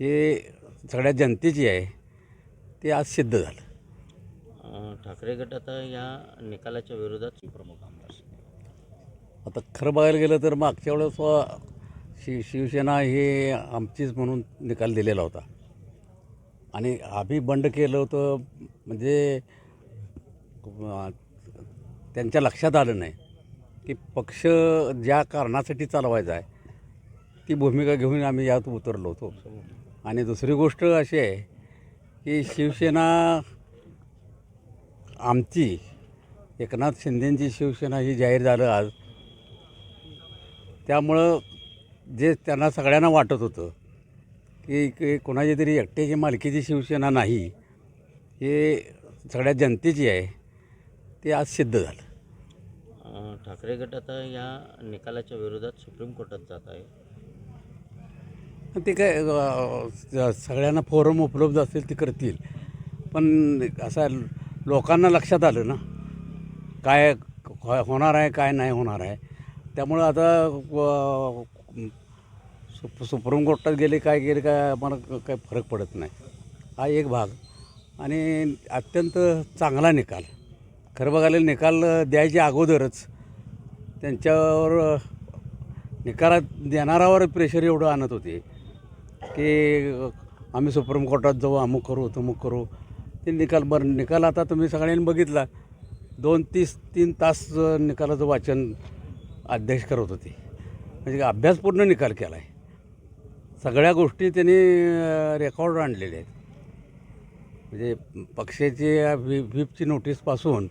हे सगळ्या जनतेची आहे ते आज सिद्ध झालं. ठाकरे गट आता या निकालाच्या विरोधात प्रमुख आमदार. आता खरं बघायला गेलं तर मागच्या वेळेस व शि शिवसेना हे आमचीच म्हणून निकाल दिलेला होता. आणि आम्ही बंड केलं होतं म्हणजे त्यांच्या लक्षात आलं नाही की पक्ष ज्या कारणासाठी चालवायचा आहे ती भूमिका घेऊन आम्ही यात उतरलो होतो. आणि दुसरी गोष्ट अशी आहे की शिवसेना आमची एकनाथ शिंदेंची शिवसेना ही जाहीर झालं आज. त्यामुळं जे त्यांना सगळ्यांना वाटत होतं की कोणाची तरी एकट्याची मालकीची शिवसेना नाही हे सगळ्या जनतेची आहे ते आज सिद्ध झालं. ठाकरे गट आता या निकालाच्या विरोधात सुप्रीम कोर्टात जात आहे. ते काय सगळ्यांना फोरम उपलब्ध असेल ते करतील. पण असं लोकांना लक्षात आलं ना काय होणार आहे काय नाही होणार आहे. त्यामुळं आता सुप सुप्रीम कोर्टात गेले काय गेले काय आम्हाला काही फरक पडत नाही. हा एक भाग. आणि अत्यंत चांगला निकाल. खरं बघायला निकाल द्यायच्या अगोदरच त्यांच्यावर निकालात देणारावर प्रेशर एवढं आणत होते. की आम्ही सुप्रीम कोर्टात जाऊ अमुक करू तमुक करू. ते निकाल बरं निकाल आता तुम्ही सगळ्यांनी बघितला. दोन तीस तीन तास निकालाचं वाचन अध्यक्ष करत होते. म्हणजे अभ्यासपूर्ण निकाल केला आहे सगळ्या गोष्टी त्यांनी रेकॉर्ड आणलेल्या आहेत. म्हणजे पक्षाची व्ही व्हीपची नोटीसपासून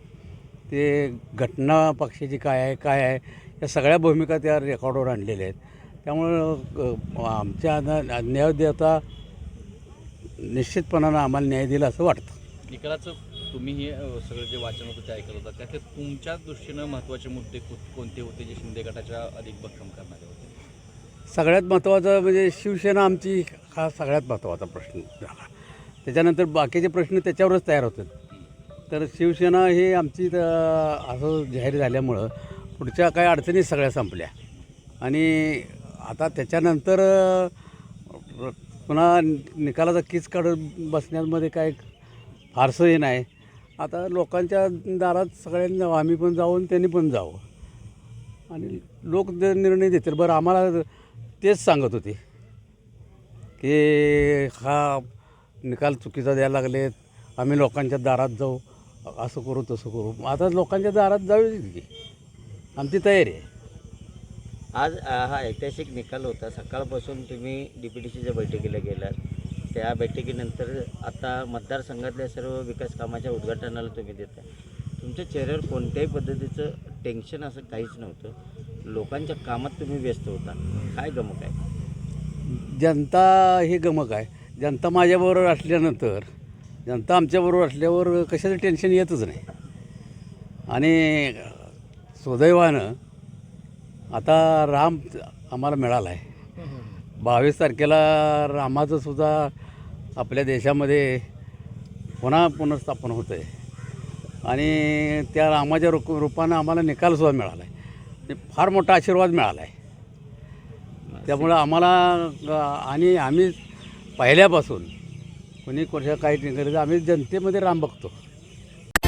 ते घटना पक्षाची काय आहे काय आहे या सगळ्या भूमिका त्या रेकॉर्डवर आणलेल्या आहेत. त्यामुळं आमच्या न- न्यायदेवता निश्चितपणानं आम्हाला न्याय दिला असं वाटतं. निकालाचं तुम्ही हे सगळं जे वाचन होतं ते ऐकलं होतं. त्यातले तुमच्या दृष्टीनं महत्त्वाचे मुद्दे कोणते होते जे शिंदे गटाच्या अधिक भक्कम करणारे होते? सगळ्यात महत्त्वाचं म्हणजे शिवसेना आमची हा सगळ्यात महत्त्वाचा प्रश्न झाला. त्याच्यानंतर बाकीचे प्रश्न त्याच्यावरच तयार होतात तर शिवसेना ही आमची असं जाहीर झाल्यामुळं पुढच्या काही अडचणी सगळ्या संपल्या. आणि आता त्याच्यानंतर पुन्हा निकालाचा कीच काढून बसण्यामध्ये काय फारसं हे नाही. आता लोकांच्या दारात सगळ्यांनी जावं आम्ही पण जाऊ आणि त्यांनी पण जावं. आणि लोक जे निर्णय देतील बरं आम्हाला तेच सांगत होते की हा निकाल चुकीचा द्यायला लागलेत आम्ही लोकांच्या दारात जाऊ असं करू तसं करू. आता लोकांच्या दारात जाऊ की? आमची तयारी आहे. आज हा ऐतिहासिक निकाल होता. सकाळपासून तुम्ही डी पी डी सीच्या बैठकीला गेलात. त्या बैठकीनंतर आता मतदारसंघातल्या सर्व विकास कामाच्या उद्घाटनाला तुम्ही देता तुमच्या चेहऱ्यावर कोणत्याही पद्धतीचं टेन्शन असं काहीच नव्हतं. लोकांच्या कामात तुम्ही व्यस्त होता. काय गमक आहे? जनता हे गमक आहे. जनता माझ्याबरोबर असल्यानंतर जनता आमच्याबरोबर असल्यावर कशाचं टेन्शन येतच नाही. आणि सुदैवानं आता राम आम्हाला मिळाला आहे बावीस तारखेला रामाचं सुद्धा आपल्या देशामध्ये पुन्हा पुनर्स्थापन होतं आहे आणि त्या रामाच्या रूप रूपानं आम्हाला निकालसुद्धा मिळाला आहे फार मोठा आशीर्वाद मिळाला आहे त्यामुळं आम्हाला आणि आम्ही पहिल्यापासून कोणी कोणत्या काही ठिकाणी आम्ही जनतेमध्ये राम बघतो.